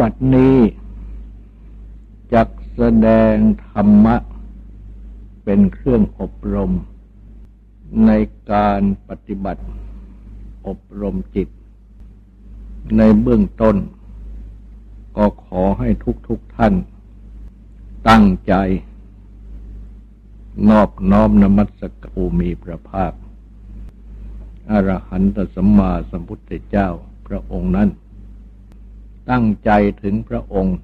บัดนี้จักแสดงธรรมะ เป็นเครื่องอบรม ในการปฏิบัติอบรมจิต ในเบื้องต้น ก็ขอให้ทุกๆทท่าน ตั้งใจ นอบน้อมนมัสกูมีพระภาคอรหันตสัมมาสัมพุทธเจ้าพระองค์นั้น ตั้งใจถึงพระองค์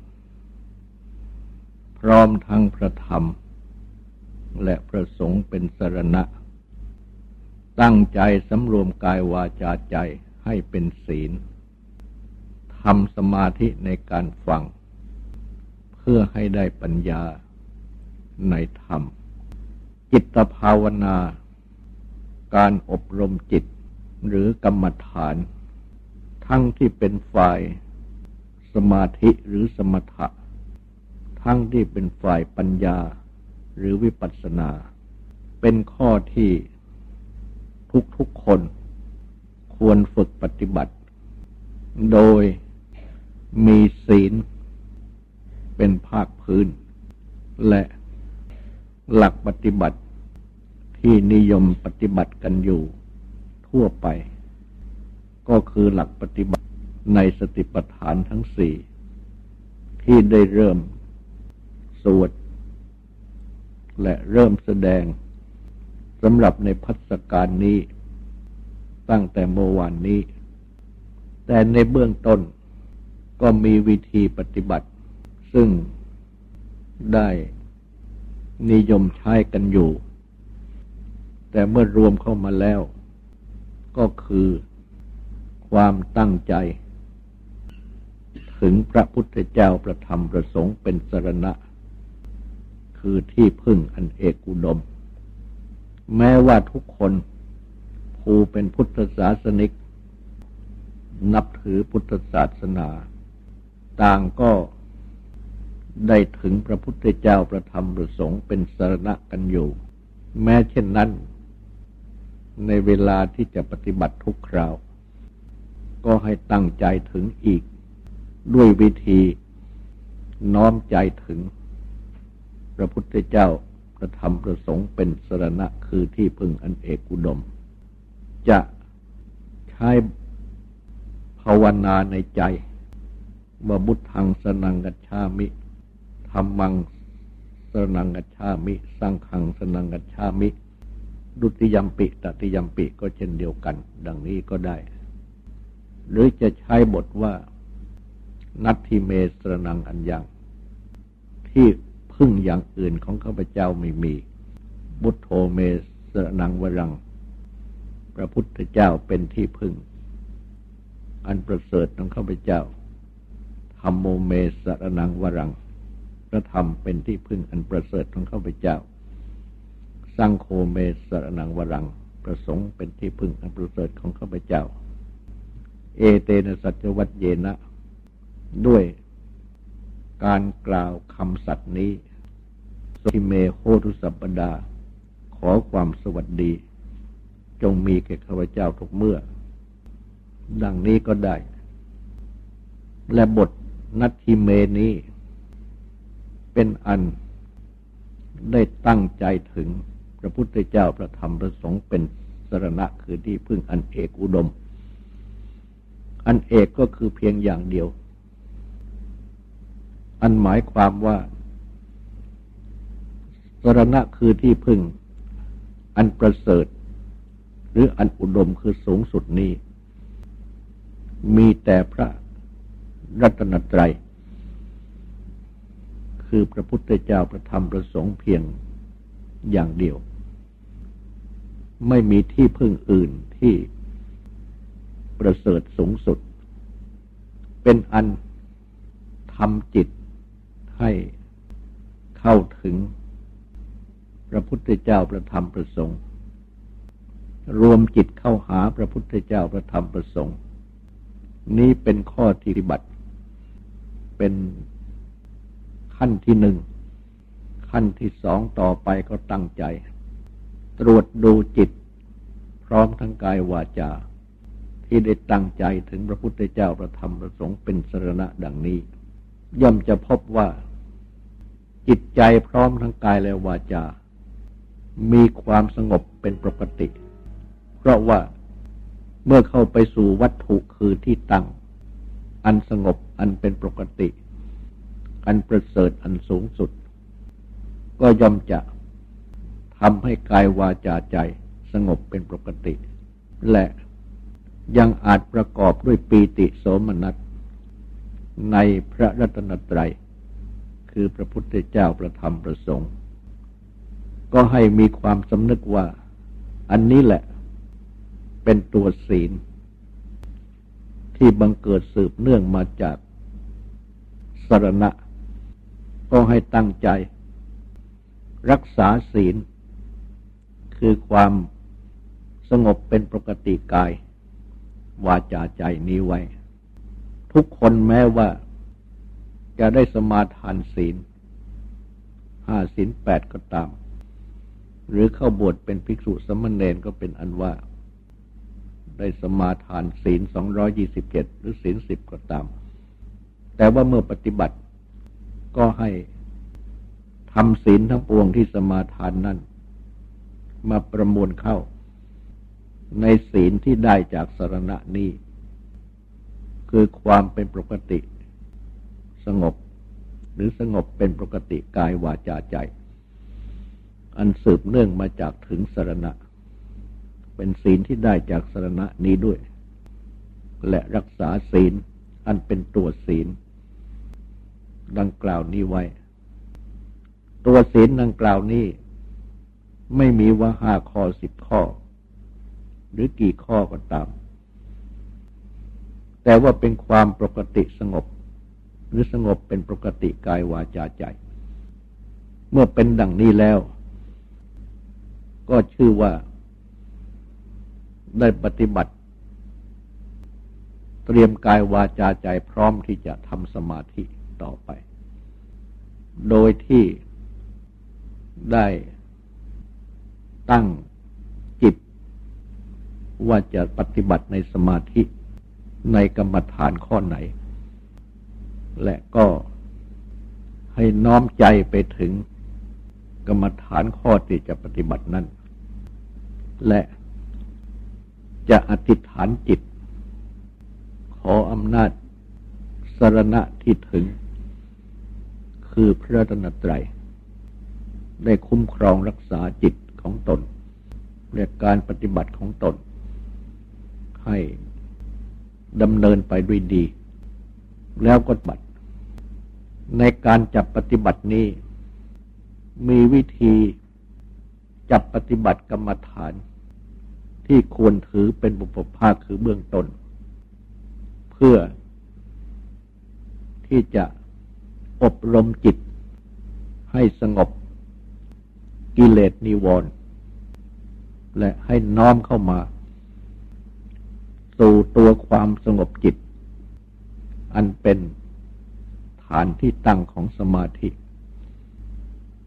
พร้อมทั้งพระธรรม และพระสงฆ์เป็นสรณะ ตั้งใจสำรวมกายวาจาใจให้เป็นศีลทำสมาธิในการฟัง เพื่อให้ได้ปัญญาในธรรม จิตภาวนา การอบรมจิตหรือกรรมฐาน ทั้งที่เป็นฝ่าย สมาธิหรือสมถะ ทั้งที่เป็นฝ่ายปัญญาหรือวิปัสสนา เป็นข้อที่ทุกๆคนควรฝึกปฏิบัติ โดยมีศีลเป็นภาคพื้น และหลักปฏิบัติที่นิยมปฏิบัติกันอยู่ทั่วไป ก็คือหลักปฏิบัติ ในสติปัฏฐานทั้งสี่ที่ได้เริ่มสวด และเริ่มแสดงสำหรับในพัฒการนี้ ตั้งแต่เมื่อวานนี้ แต่ในเบื้องต้นก็มีวิธีปฏิบัติ ซึ่งได้นิยมใช้กันอยู่ แต่เมื่อรวมเข้ามาแล้ว ก็คือความตั้งใจ ถึงพระพุทธเจ้าประธรรมประสงค์เป็นสรณะ คือที่พึ่งอันเอกอุดม แม้ว่าทุกคนผู้เป็นพุทธศาสนิก นับถือพุทธศาสนา ต่างก็ได้ถึงพระพุทธเจ้าประธรรมประสงค์เป็นสรณะกันอยู่ แม้เช่นนั้น ในเวลาที่จะปฏิบัติทุกคราว ก็ให้ตั้งใจถึงอีก ด้วยวิธีน้อมใจถึง พระพุทธเจ้าประธรรมประสงค์เป็นสรณะคือที่พึ่งอันเอกอุดม จะใช้ภาวนาในใจว่าบุตทังสนังกัจฉามิธรรมังสนังกัจฉามิ สรังขังสนังกัจฉามิ ดุติยมปิตติยมปิก็เช่นเดียวกัน ดังนี้ก็ได้ หรือจะใช้บทว่า นัตทิเมสรนังอันยัง ที่พึ่งอย่างอื่นของข้าพเจ้าไม่มี บุตโธเมสรนังวรัง พระพุทธเจ้าเป็นที่พึ่ง อันประเสริฐของข้าพเจ้าธรรมโมเมสรนังวรัง พระธรรมเป็นที่พึ่งอันประเสริฐของข้าพเจ้าสร้างโคเมสรนังวรัง ประสงค์เป็นที่พึ่งอันประเสริฐของข้าพเจ้า เอเตนะสัจวัตเยนะ ด้วยการกล่าวคำสัตย์นี้สิเมโหทุสัปปดา ขอความสวัสดี จงมีแก่ข้าพเจ้าทุกเมื่อ ดังนี้ก็ได้ และบทนัตทิเมนี้ เป็นอันได้ตั้งใจถึงพระพุทธเจ้าพระธรรมพระสงฆ์เป็นสรณะคือที่พึ่งอันเอกอุดม อันเอกก็คือเพียงอย่างเดียว อันหมายความว่า สรณะคือที่พึ่ง อันประเสริฐ หรืออันอุดมคือสูงสุดนี้ มีแต่พระรัตนตรัย คือพระพุทธเจ้าประธรรมประสงค์เพียงอย่างเดียว ไม่มีที่พึ่งอื่นที่ประเสริฐสูงสุด เป็นอันทำจิต ให้เข้าถึงพระพุทธเจ้าประธรรมประสงค์ รวมจิตเข้าหาพระพุทธเจ้าประธรรมประสงค์ นี้เป็นข้อที่ปฏิบัติ เป็นขั้นที่หนึ่ง ขั้นที่สองต่อไปก็ตั้งใจ ตรวจดูจิต พร้อมทั้งกายวาจา ที่ได้ตั้งใจถึงพระพุทธเจ้าพระธรรมพระสงฆ์เป็นสรณะดังนี้ ย่อมจะพบว่า จิตใจพร้อมทั้งกายและวาจา มีความสงบเป็นปกติ เพราะว่าเมื่อเข้าไปสู่วัตถุคือที่ตั้ง อันสงบอันเป็นปกติ อันประเสริฐอันสูงสุด ก็ย่อมจะทำให้กายวาจาใจสงบเป็นปกติ และยังอาจประกอบด้วยปีติโสมนัสในพระรัตนตรัย คือพระพุทธเจ้าประธรรมประสงค์ ก็ให้มีความสำนึกว่า อันนี้แหละเป็นตัวศีล ที่บังเกิดสืบเนื่องมาจากสรณะ ก็ให้ตั้งใจ รักษาศีล คือความสงบเป็นปกติกาย วาจาใจนี้ไว้ ทุกคนแม้ว่า จะได้สมาทานศีลห้าศีลแปดก็ตาม หรือเข้าบวชเป็นภิกษุสมณเณรก็เป็นอันว่า ได้สมาทานศีลสองร้อยี่สิบเจ็ดหรือศีลสิบก็ตาม แต่ว่าเมื่อปฏิบัติก็ให้ทำศีลทั้งปวงที่สมาทานนั้นมาประมวลเข้า ในศีลที่ได้จากสารณะนี้ คือความเป็นปกติ สงบ หรือสงบเป็นปกติกายวาจาใจ อันสืบเนื่องมาจากถึงสรณะ เป็นศีลที่ได้จากสรณะนี้ด้วย และรักษาศีลอันเป็นตัวศีล ดังกล่าวนี้ไว้ ตัวศีลดังกล่าวนี้ ไม่มีว่าห้าข้อสิบข้อ หรือกี่ข้อก็ตาม แต่ว่าเป็นความปกติสงบ หรือสงบเป็นปกติกายวาจาใจ เมื่อเป็นดังนี้แล้ว ก็ชื่อว่าได้ปฏิบัติ เตรียมกายวาจาใจพร้อมที่จะทำสมาธิต่อไป โดยที่ได้ตั้งจิต ว่าจะปฏิบัติในสมาธิในกรรมฐานข้อไหน และก็ให้น้อมใจไปถึงกรรมฐานข้อที่จะปฏิบัตินั้น และจะอธิษฐานจิต ขออำนาจสรณะที่ถึง คือพระตนตรัย ได้คุ้มครองรักษาจิตของตนและการปฏิบัติของตน ให้ดำเนินไปด้วยดี แล้วก็บัติในการจับปฏิบัตินี้ มีวิธีจับปฏิบัติกรรมฐาน ที่ควรถือเป็นบุพภาคคือเบื้องต้น เพื่อที่จะอบรมจิตให้สงบกิเลสนิวรณ์และให้น้อมเข้ามา สู่ตัวความสงบจิต อันเป็นฐานที่ตั้งของสมาธิ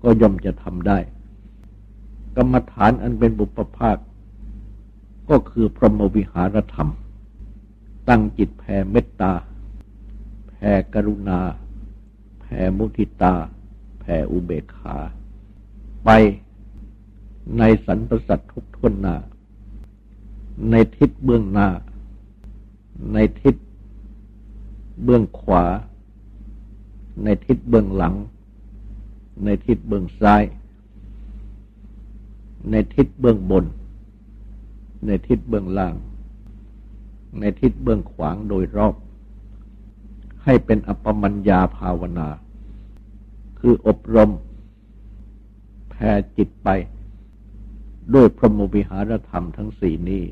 ก็ย่อมจะทำได้ กรรมฐานอันเป็นบุพภาค ก็คือพรหมวิหารธรรม ตั้งจิตแผ่เมตตา แผ่กรุณา แผ่มุทิตา แผ่อุเบกขา ไปในสรรพสัตว์ทุกทวนหน้า ในทิศเบื้องหน้า ในทิศ เบื้องขวา ในทิศเบื้องหลัง ในทิศเบื้องซ้าย ในทิศเบื้องบน ในทิศเบื้องล่าง ในทิศเบื้องขวางโดยรอบ ให้เป็นอปมัญญาภาวนา คืออบรมแผ่จิตไปด้วยพรหมวิหารธรรมทั้งสี่นี้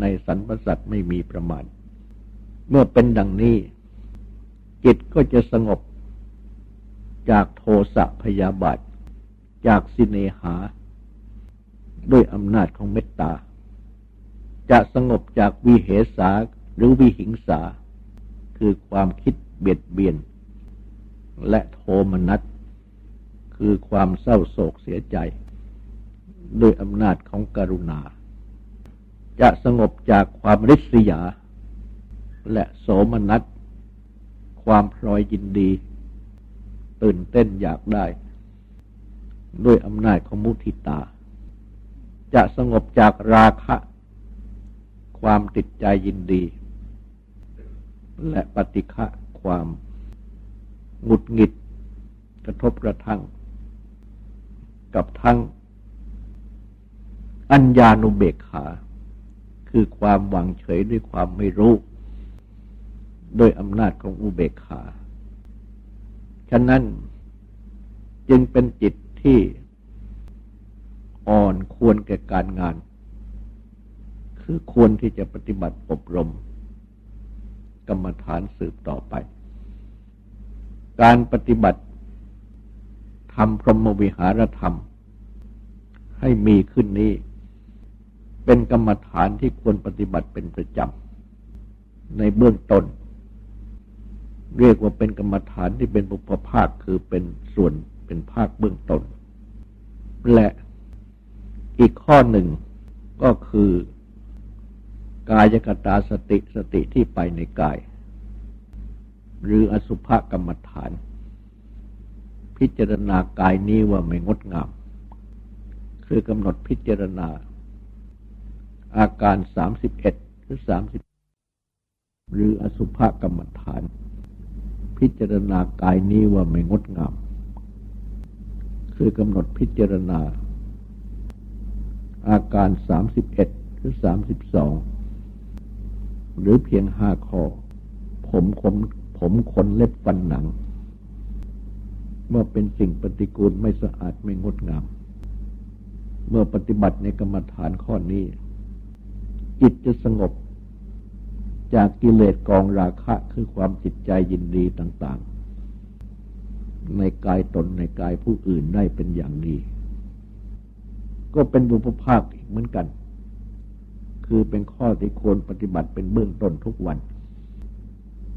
ในสรรพสัตว์ไม่มีประมาณ เมื่อเป็นดังนี้ จิตก็จะสงบ จากโทสะพยาบาท จากสิเนหา ด้วยอำนาจของเมตตา จะสงบจากวิเหสาหรือวิหิงสา คือความคิดเบียดเบียน และโทมนัสคือความเศร้าโศกเสียใจ ด้วยอำนาจของกรุณา จะสงบจากความริษยา และโสมนัส ความพลอยยินดี ตื่นเต้นอยากได้ ด้วยอำนาจของมุทิตา จะสงบจากราคะ ความติดใจยินดี และปฏิฆะความหงุดหงิด กระทบกระทั่ง กับทั้ง อัญญานุเบกขา คือความหวังเฉยด้วยความไม่รู้ โดยอำนาจของอุเบกขา ฉะนั้นจึงเป็นจิตที่อ่อนควรแก่การงาน คือควรที่จะปฏิบัติอบรม กรรมฐานสืบต่อไป การปฏิบัติทำพรหมวิหารธรรม ให้มีขึ้นนี้ เป็นกรรมฐานที่ควรปฏิบัติเป็นประจำ ในเบื้องต้น เรียกว่าเป็นกรรมฐานที่เป็นบุพภาคคือเป็นส่วนเป็นภาคเบื้องต้น และอีกข้อหนึ่งก็คือกายกตาสติสติที่ไปในกาย หรืออสุภกรรมฐาน พิจารณากายนี้ว่าไม่งดงาม คือกำหนดพิจารณา อาการสามสิบเอ็ดหรือสามสิบหรืออสุภกรรมฐาน พิจารณากายนี้ว่าไม่งดงาม คือกำหนดพิจารณา อาการสามสิบเอ็ดหรือสามสิบสองหรือเพียงห้าคอผมขนผมขนเล็บฟันหนังเมื่อเป็นสิ่งปฏิกูลไม่สะอาดไม่งดงาม เมื่อปฏิบัติในกรรมฐานข้อนี้ จิตจะสงบ จากกิเลสกองราคะคือความจิตใจยินดีต่าง ๆ ในกายตนในกายผู้อื่นได้เป็นอย่างดี ก็เป็นบุพภาคอีกเหมือนกัน คือเป็นข้อที่ควรปฏิบัติเป็นเบื้องต้นทุกวัน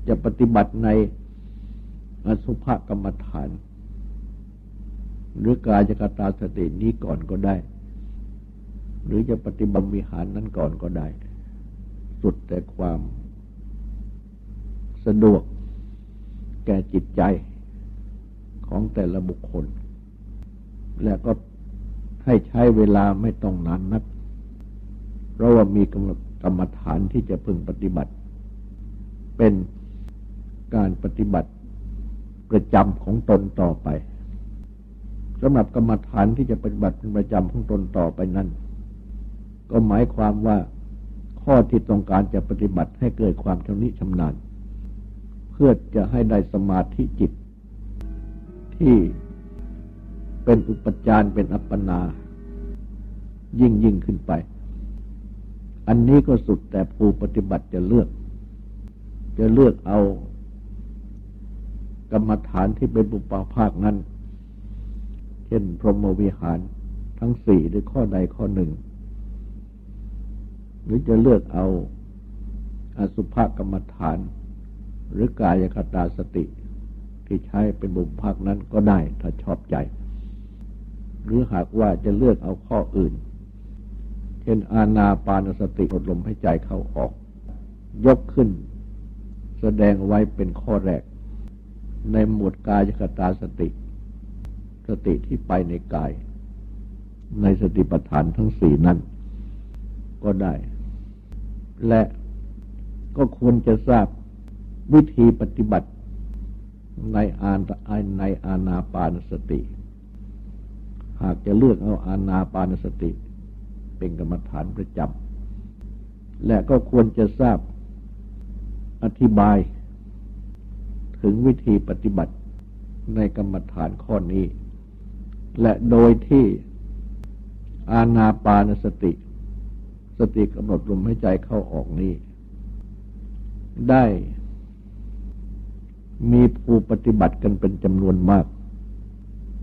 จะปฏิบัติในอสุภกรรมฐาน หรือกายกตาสตินี้ก่อนก็ได้ หรือจะปฏิบัติวิหารนั้นก่อนก็ได้ สุดแต่ความ สะดวกแก่จิตใจของแต่ละบุคคล และก็ให้ใช้เวลาไม่ต้องนานนัก เพราะว่ามีกรรมฐานที่จะพึงปฏิบัติ เป็นการปฏิบัติประจำของตนต่อไปสำหรับกรรมฐานที่จะปฏิบัติเป็นประจำของตนต่อไปนั้น ก็หมายความว่าข้อที่ต้องการจะปฏิบัติให้เกิดความชำนิชำนาญ พื่อจะให้ได้สมาธิจิต ที่เป็นอุปจารเป็นอัปปนา ยิ่งยิ่งขึ้นไป อันนี้ก็สุดแต่ผู้ปฏิบัติจะเลือก จะเลือกเอา กรรมฐานที่เป็นบุปผาคนั้น เช่นพรหมวิหารทั้งสี่หรือข้อใดข้อหนึ่ง หรือจะเลือกเอาอสุภกรรมฐาน หรือกายคตาสติที่ใช้เป็นบุญภาคนั้นก็ได้ถ้าชอบใจ หรือหากว่าจะเลือกเอาข้ออื่น เช่นอาณาปานสติอดลมให้ใจเข้าออก ยกขึ้น แสดงไว้เป็นข้อแรก ในหมวดกายคตาสติ สติที่ไปในกาย ในสติปัฏฐานทั้งสี่นั้น ก็ได้ และก็ควรจะทราบ วิธีปฏิบัติในอาในอาณาปานสติ หากจะเลือกเอาอาณาปานสติ เป็นกรรมฐานประจำและก็ควรจะทราบอธิบาย ถึงวิธีปฏิบัติในกรรมฐานข้อนี้ และโดยที่อาณาปานสติ สติกำหนดลมหายใจเข้าออกนี้ ได้ มีผู้ปฏิบัติกันเป็นจำนวนมาก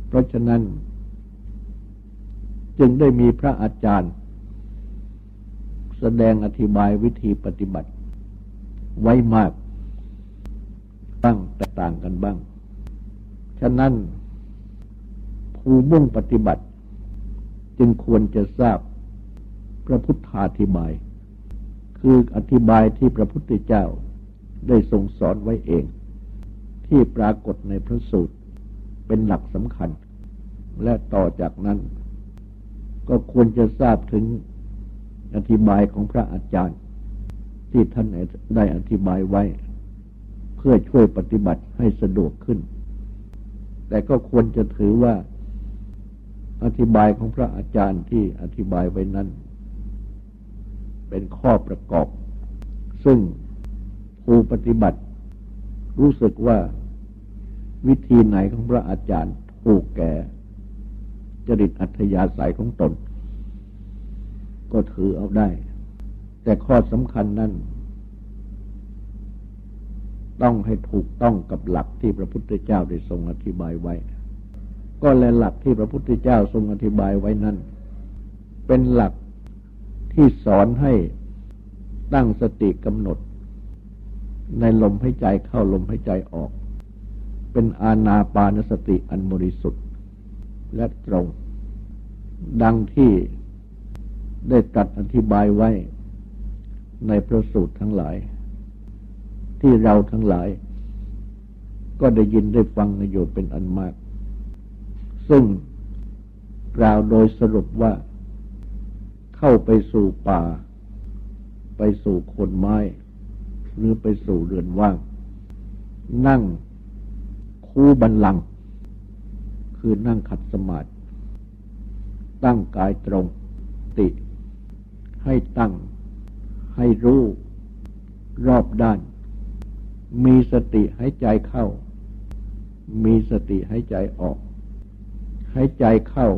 เพราะฉะนั้น จึงได้มีพระอาจารย์ แสดงอธิบายวิธีปฏิบัติไว้มากบ้างแตกต่างกันบ้าง ฉะนั้น ผู้มุ่งปฏิบัติ จึงควรจะทราบพระพุทธาธิบาย คืออธิบายที่พระพุทธเจ้าได้ทรงสอนไว้เอง ที่ปรากฏในพระสูตรเป็นหลักสำคัญ และต่อจากนั้น ก็ควรจะทราบถึงอธิบายของพระอาจารย์ ที่ท่านได้อธิบายไว้ เพื่อช่วยปฏิบัติให้สะดวกขึ้น แต่ก็ควรจะถือว่าอธิบายของพระอาจารย์ที่อธิบายไว้นั้น เป็นข้อประกอบ ซึ่งผู้ปฏิบัติ รู้สึกว่าวิธีไหนของพระอาจารย์ถูกแก่จริตอัธยาศัยของตน ก็ถือเอาได้ แต่ข้อสำคัญนั้นต้องให้ถูกต้องกับหลักที่พระพุทธเจ้าได้ทรงอธิบายไว้ ก็และหลักที่พระพุทธเจ้าทรงอธิบายไว้นั้น เป็นหลักที่สอนให้ตั้งสติกำหนด ในลมให้ใจเข้าลมให้ใจออก เป็นอาณาปานสติอันบริสุทธิ์และตรง ดังที่ได้ตัดอธิบายไว้ในพระสูตรทั้งหลาย ที่เราทั้งหลาย ก็ได้ยินได้ฟังในอยู่เป็นอันมาก ซึ่งกล่าวโดยสรุปว่า เข้าไปสู่ป่า ไปสู่คนไม้ หรือไปสู่เรือนว่าง นั่งคู่บันลัง คือนั่งขัดสมาธิตั้งกายตรงติ ให้ตั้ง ให้รู้ รอบด้าน มีสติให้ใจเข้า มีสติให้ใจออก ให้ใจเข้า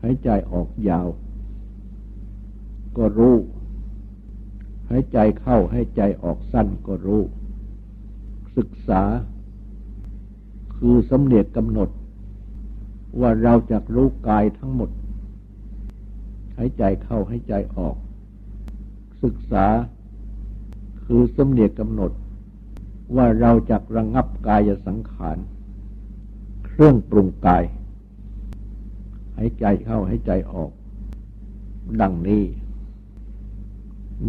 ให้ใจออกยาว ก็รู้ ให้ใจเข้าให้ใจออกสั้นก็รู้ ศึกษา คือสำเนียกกำหนด ว่าเราจะรู้กายทั้งหมดหายใจเข้าให้ใจออก ศึกษา คือสำเนียกกำหนด ว่าเราจะระงับกายสังขาร เครื่องปรุงกายหายใจเข้าให้ใจออก ดังนี้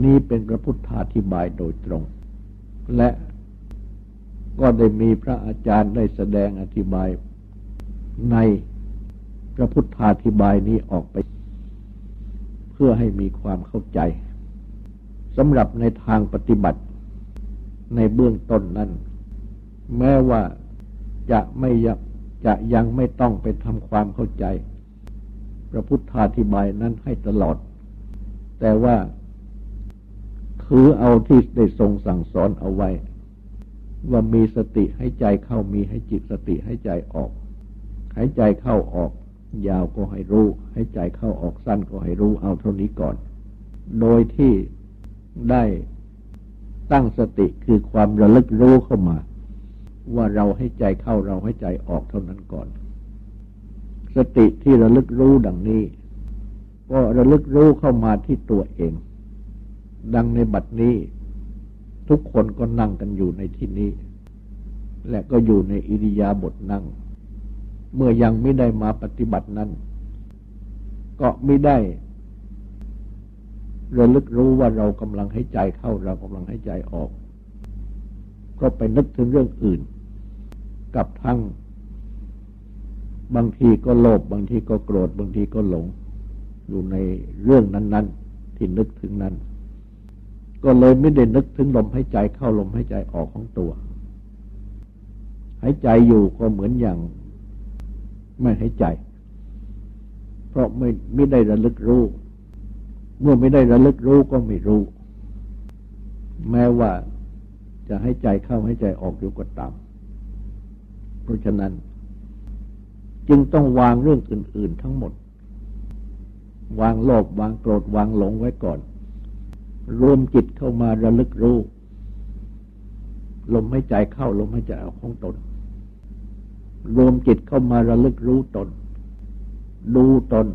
นี่เป็นพระพุทธาธิบายโดยตรง และก็ได้มีพระอาจารย์ได้แสดงอธิบายในพระพุทธาธิบายนี้ออกไป เพื่อให้มีความเข้าใจสำหรับในทางปฏิบัติในเบื้องต้นนั้น แม้ว่าจะไม่จะยังไม่ต้องไปทำความเข้าใจ พระพุทธาธิบายนั้นให้ตลอด แต่ว่า ถือเอาที่ได้ทรงสั่งสอนเอาไว้ ว่ามีสติให้ใจเข้ามีให้จิตสติให้ใจออกใหายใจเข้าออก ยาวก็ให้รู้ ให้ใจเข้าออกสั้นก็ให้รู้เอาเท่านี้ก่อน โดยที่ได้ตั้งสติคือความระลึกรู้เข้ามา ว่าเราให้ใจเข้าเราให้ใจออกเท่านั้นก่อน สติที่ระลึกรู้ดังนี้ ก็ระลึกรู้เข้ามาที่ตัวเอง ดังในบัดนี้ ทุกคนก็นั่งกันอยู่ในที่นี้ และก็อยู่ในอิริยาบถนั่ง เมื่อยังไม่ได้มาปฏิบัตินั้น ก็ไม่ได้ระลึกรู้ว่าเรากำลังให้ใจเข้าเรากำลังให้ใจออก ก็ไปนึกถึงเรื่องอื่น กับทั้ง บางทีก็โลภบางทีก็โกรธ บางทีก็หลง อยู่ในเรื่องนั้น ๆ ที่นึกถึงนั้น ก็เลยไม่ได้นึกถึงลมหายใจเข้าลมหายใจออกของตัวหายใจอยู่ก็เหมือนอย่างไม่หายใจ เพราะไม่ไม่ได้ระลึกรู้ เมื่อไม่ได้ระลึกรู้ก็ไม่รู้ แม้ว่าจะให้ใจเข้าให้ใจออกอยู่ก็ตาม เพราะฉะนั้น จึงต้องวางเรื่องอื่น ๆ ทั้งหมด วางโลภวางโกรธวางหลงไว้ก่อน รวมจิตเข้ามาระลึกรู้ ลมหายใจเข้าลมหายใจออกของตน รวมจิตเข้ามาระลึกรู้ตน ดูตน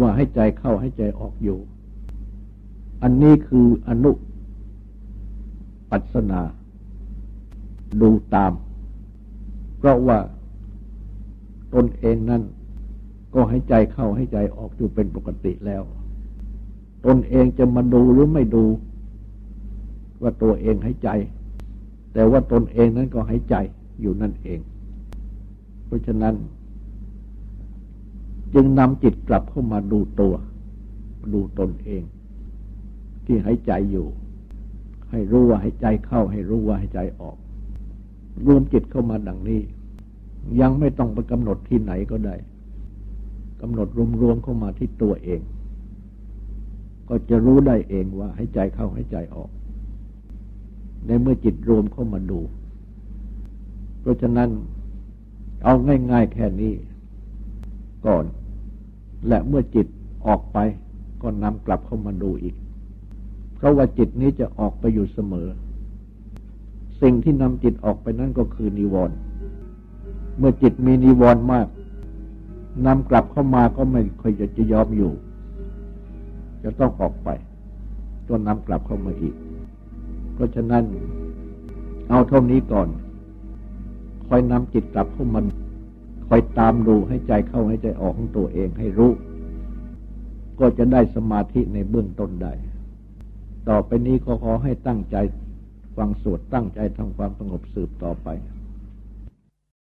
ว่าให้ใจเข้าให้ใจออกอยู่ อันนี้คืออนุ ปัสนา ดูตาม เพราะว่าตนเองนั้น ก็ให้ใจเข้าให้ใจออกอยู่เป็นปกติแล้ว ตนเองจะมาดูหรือไม่ดู ว่าตัวเองหายใจ แต่ว่าตนเองนั้นก็หายใจอยู่นั่นเอง เพราะฉะนั้น จึงนำจิตกลับเข้ามาดูตัว ดูตนเอง ที่หายใจอยู่ ให้รู้ว่าหายใจเข้า ให้รู้ว่าหายใจออก รวมจิตเข้ามาดังนี้ ยังไม่ต้องไปกำหนดที่ไหนก็ได้กำหนดรวมๆเข้ามาที่ตัวเอง ก็จะรู้ได้เองว่าใหายใจเข้าใหายใจออก ในเมื่อจิตรวมเข้ามาดู เพราะฉะนั้นเอาง่าย ๆแค่นี้ก่อน และเมื่อจิตออกไปก็นำกลับเข้ามาดูอีก เพราะว่าจิตนี้จะออกไปอยู่เสมอ สิ่งที่นำจิตออกไปนั่นก็คือนิวรณ์เมื่อจิตมีนิวรณ์มากนำกลับเข้ามาก็ไม่ค่อยจะยอมอยู่ จะต้องออกไปจนนำกลับเข้ามาอีก เพราะฉะนั้นเอาเท่านี้ก่อน คอยนำจิตกลับเข้ามาคอยตามดูให้ใจเข้าให้ใจออกของตัวเองให้รู้ ก็จะได้สมาธิในเบื้องต้นได้ ต่อไปนี้ก็ขอให้ตั้งใจฟังสวดตั้งใจทำความสงบสืบต่อไป